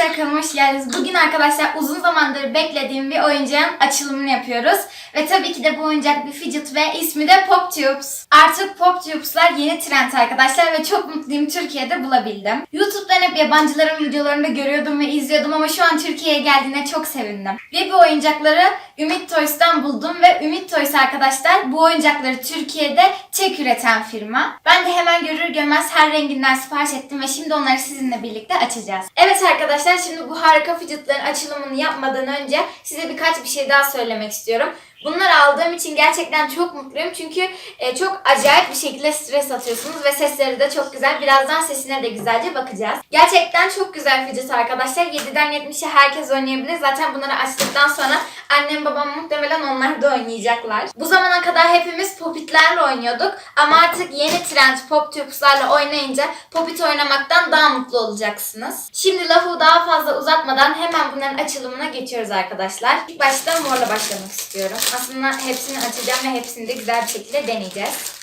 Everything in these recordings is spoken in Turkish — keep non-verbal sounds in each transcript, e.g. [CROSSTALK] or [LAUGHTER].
Arkadaşlar kanalıma hoş geldiniz. Bugün arkadaşlar uzun zamandır beklediğim bir oyuncağın açılımını yapıyoruz. Ve tabii ki de bu oyuncak bir fidget ve ismi de Pop Tubes. Artık Pop Tubes'lar yeni trend arkadaşlar ve çok mutluyum Türkiye'de bulabildim. YouTube'dan hep yabancıların videolarını görüyordum ve izliyordum ama şu an Türkiye'ye geldiğine çok sevindim. Ve bu oyuncakları Ümit Toys'tan buldum ve Ümit Toys arkadaşlar bu oyuncakları Türkiye'de tek üreten firma. Ben de hemen görür görmez her renginden sipariş ettim ve şimdi onları sizinle birlikte açacağız. Evet arkadaşlar şimdi bu harika fidgetların açılımını yapmadan önce size birkaç bir şey daha söylemek istiyorum. Bunları aldığım için gerçekten çok mutluyum çünkü e, çok acayip bir şekilde stres atıyorsunuz ve sesleri de çok güzel. Birazdan sesine de güzelce bakacağız. Gerçekten çok güzel fidget arkadaşlar. 7'den 70'e herkes oynayabilir. Zaten bunları açtıktan sonra annem babam muhtemelen onlar da oynayacaklar. Bu zamana kadar hepimiz popitlerle oynuyorduk ama artık yeni trend pop tubes'larla oynayınca popit oynamaktan daha mutlu olacaksınız. Şimdi lafı daha fazla uzatmadan hemen bunların açılımına geçiyoruz arkadaşlar. İlk başta morla başlamak istiyorum. Aslında hepsini açacağım ve hepsini de güzel bir şekilde deneyeceğiz.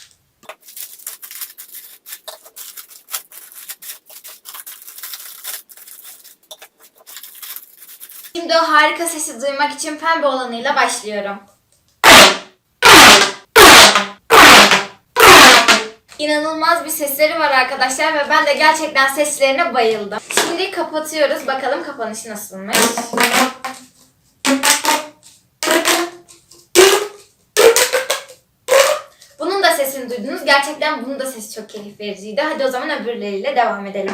Şimdi o harika sesi duymak için pembe olanıyla başlıyorum. İnanılmaz bir sesleri var arkadaşlar ve ben de gerçekten seslerine bayıldım. Şimdi kapatıyoruz. Bakalım kapanışı nasılmış. Bunun da sesini duydunuz. Gerçekten bunun da sesi çok keyif vericiydi. Hadi o zaman öbürleriyle devam edelim.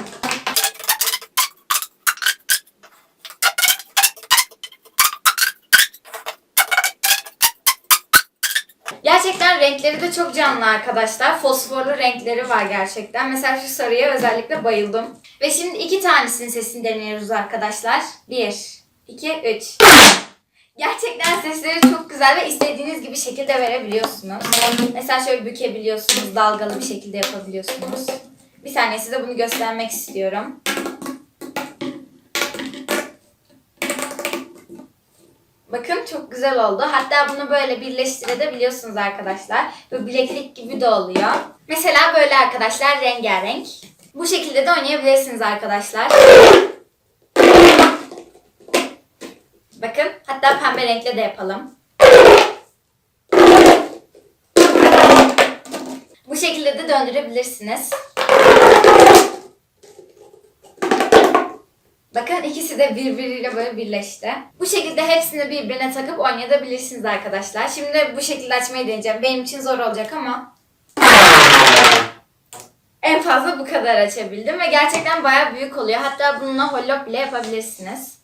Gerçekten renkleri de çok canlı arkadaşlar. Fosforlu renkleri var gerçekten. Mesela şu sarıya özellikle bayıldım. Ve şimdi iki tanesinin sesini deniyoruz arkadaşlar. Bir, iki, üç. Gerçekten sesleri çok güzel ve istediğiniz gibi şekilde verebiliyorsunuz. Mesela şöyle bükebiliyorsunuz, dalgalı bir şekilde yapabiliyorsunuz. Bir saniye size bunu göstermek istiyorum. Bakın çok güzel oldu. Hatta bunu böyle birleştirebiliyorsunuz arkadaşlar. Böyle bileklik gibi de oluyor. Mesela böyle arkadaşlar rengarenk. Bu şekilde de oynayabilirsiniz arkadaşlar. Bakın hatta pembe renkle de yapalım. Bu şekilde de döndürebilirsiniz. Bakın ikisi de birbiriyle böyle birleşti. Bu şekilde hepsini birbirine takıp oynayabilirsiniz arkadaşlar. Şimdi bu şekilde açmayı deneyeceğim. Benim için zor olacak ama. En fazla bu kadar açabildim ve gerçekten bayağı büyük oluyor. Hatta bununla hollop bile yapabilirsiniz.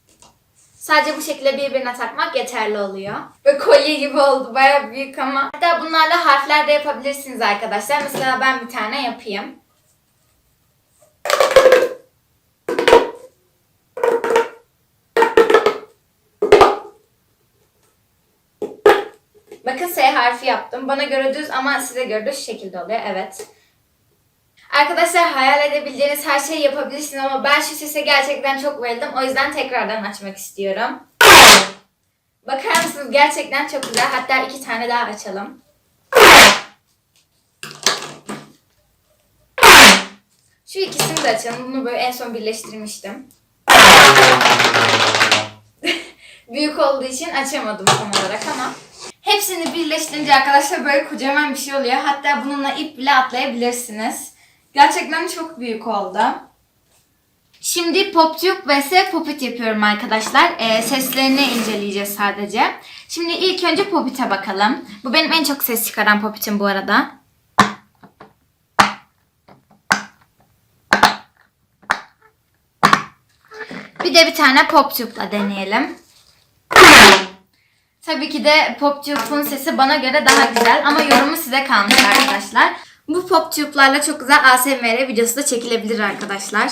Sadece bu şekilde birbirine takmak yeterli oluyor. Ve kolye gibi oldu. Bayağı büyük ama. Hatta bunlarla harfler de yapabilirsiniz arkadaşlar. Mesela ben bir tane yapayım. Bakın S harfi yaptım. Bana göre düz ama size göre de şu şekilde oluyor. Evet. Arkadaşlar hayal edebildiğiniz her şeyi yapabilirsiniz ama ben şu sese gerçekten çok bayıldım. O yüzden tekrardan açmak istiyorum. Bakar mısınız? Gerçekten çok güzel. Hatta iki tane daha açalım. Şu ikisini de açalım. Bunu böyle en son birleştirmiştim. [LAUGHS] Büyük olduğu için açamadım tam olarak ama. Hepsini birleştirince arkadaşlar böyle kocaman bir şey oluyor. Hatta bununla ip bile atlayabilirsiniz. Gerçekten çok büyük oldu. Şimdi PopTube vs Popit yapıyorum arkadaşlar. Ee, seslerini inceleyeceğiz sadece. Şimdi ilk önce Popit'e bakalım. Bu benim en çok ses çıkaran Popit'im bu arada. Bir de bir tane PopTube'la deneyelim. Tabii ki de PopTube'un sesi bana göre daha güzel ama yorumu size kalmış arkadaşlar. Bu PopTube'larla çok güzel ASMR videosu da çekilebilir arkadaşlar.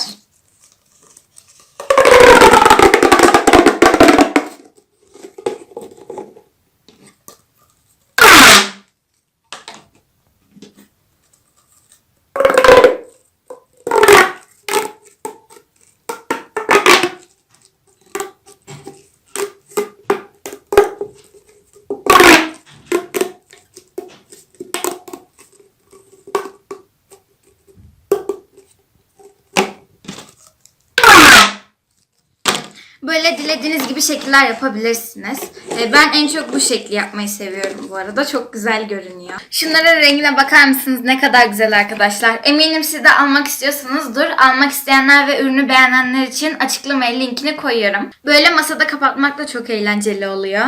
Böyle dilediğiniz gibi şekiller yapabilirsiniz. Ee, Ben en çok bu şekli yapmayı seviyorum bu arada. Çok güzel görünüyor. Şunların rengine bakar mısınız? Ne kadar güzel arkadaşlar. Eminim siz de almak istiyorsanızdır. Almak isteyenler ve ürünü beğenenler için açıklamaya linkini koyuyorum. Böyle masada kapatmak da çok eğlenceli oluyor.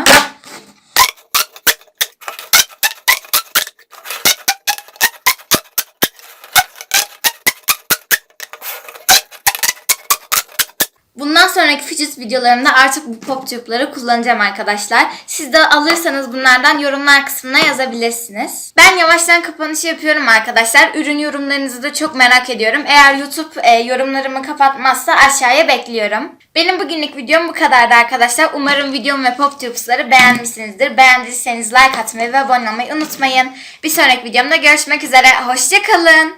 Bundan sonraki fidget videolarımda artık bu pop tüpleri kullanacağım arkadaşlar. Siz de alırsanız bunlardan yorumlar kısmına yazabilirsiniz. Ben yavaştan kapanışı yapıyorum arkadaşlar. Ürün yorumlarınızı da çok merak ediyorum. Eğer YouTube e, yorumlarımı kapatmazsa aşağıya bekliyorum. Benim bugünlük videom bu kadardı arkadaşlar. Umarım videom ve pop tüpsleri beğenmişsinizdir. Beğendiyseniz like atmayı ve abone olmayı unutmayın. Bir sonraki videomda görüşmek üzere. Hoşçakalın.